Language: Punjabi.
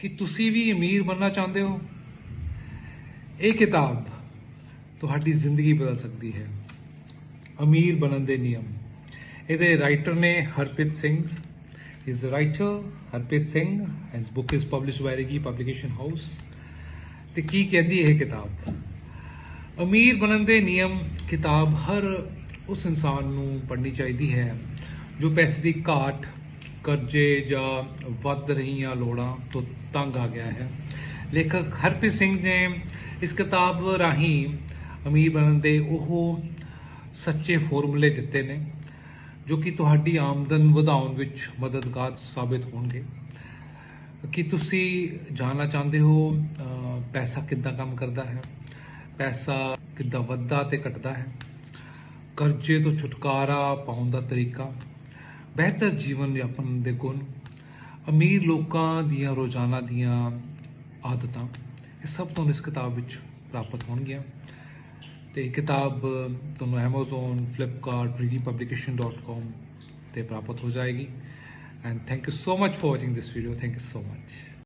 ਕਿ ਤੁਸੀਂ ਵੀ ਅਮੀਰ ਬਣਨਾ ਚਾਹੁੰਦੇ ਹੋ? ਇਹ ਕਿਤਾਬ ਤੁਹਾਡੀ ਜ਼ਿੰਦਗੀ ਬਦਲ ਸਕਦੀ ਹੈ। ਅਮੀਰ ਬਣਨ ਦੇ ਨਿਯਮ। ਇਹਦੇ ਰਾਈਟਰ ਨੇ Harpreet Singh is writer Harpreet Singh his book is published by ਰਗੀ publication house ਤੇ ਕੀ ਕਹਿੰਦੀ ਇਹ ਕਿਤਾਬ? ਅਮੀਰ ਬਣਨ ਦੇ ਨਿਯਮ ਕਿਤਾਬ ਹਰ ਉਸ ਇਨਸਾਨ ਨੂੰ ਪੜ੍ਹਨੀ ਚਾਹੀਦੀ ਹੈ ਜੋ ਪੈਸੇ ਦੀ ਘਾਟ ਕਰਜ਼ੇ ਜਾਂ ਵੱਧ ਰਹੀਆਂ ਲੋੜਾਂ ਤੋਂ ਤੰਗ ਆ ਗਿਆ ਹੈ। ਲੇਖਕ ਹਰਪ੍ਰੀਤ ਸਿੰਘ ਨੇ ਇਸ ਕਿਤਾਬ ਰਾਹੀਂ ਅਮੀਰ ਬਣਨ ਦੇ ਉਹ ਸੱਚੇ ਫਾਰਮੂਲੇ ਦਿੱਤੇ ਨੇ, ਜੋ ਕਿ ਤੁਹਾਡੀ ਆਮਦਨ ਵਧਾਉਣ ਵਿੱਚ ਮਦਦਗਾਰ ਸਾਬਿਤ ਹੋਣਗੇ। ਕੀ ਤੁਸੀਂ ਜਾਣਨਾ ਚਾਹੁੰਦੇ ਹੋ ਪੈਸਾ ਕਿੱਦਾਂ ਕੰਮ ਕਰਦਾ ਹੈ? ਪੈਸਾ ਕਿੱਦਾਂ ਵੱਧਦਾ ਤੇ ਘਟਦਾ ਹੈ? ਕਰਜ਼ੇ ਤੋਂ ਛੁਟਕਾਰਾ ਪਾਉਣ ਦਾ ਤਰੀਕਾ? ਬਿਹਤਰ ਜੀਵਨ ਯਾਪਨ ਦੇ ਗੁਣ ਅਮੀਰ ਲੋਕਾਂ ਦੀਆਂ ਰੋਜ਼ਾਨਾ ਦੀਆਂ ਆਦਤਾਂ ਇਹ ਸਭ ਤੁਹਾਨੂੰ ਇਸ ਕਿਤਾਬ ਵਿੱਚ ਪ੍ਰਾਪਤ ਹੋਣਗੀਆਂ। ਤੇ ਕਿਤਾਬ ਤੁਹਾਨੂੰ Amazon, Flipkart, readypublication.com ਤੇ ਪ੍ਰਾਪਤ ਹੋ ਜਾਏਗੀ। And thank you so much for watching this video thank you so much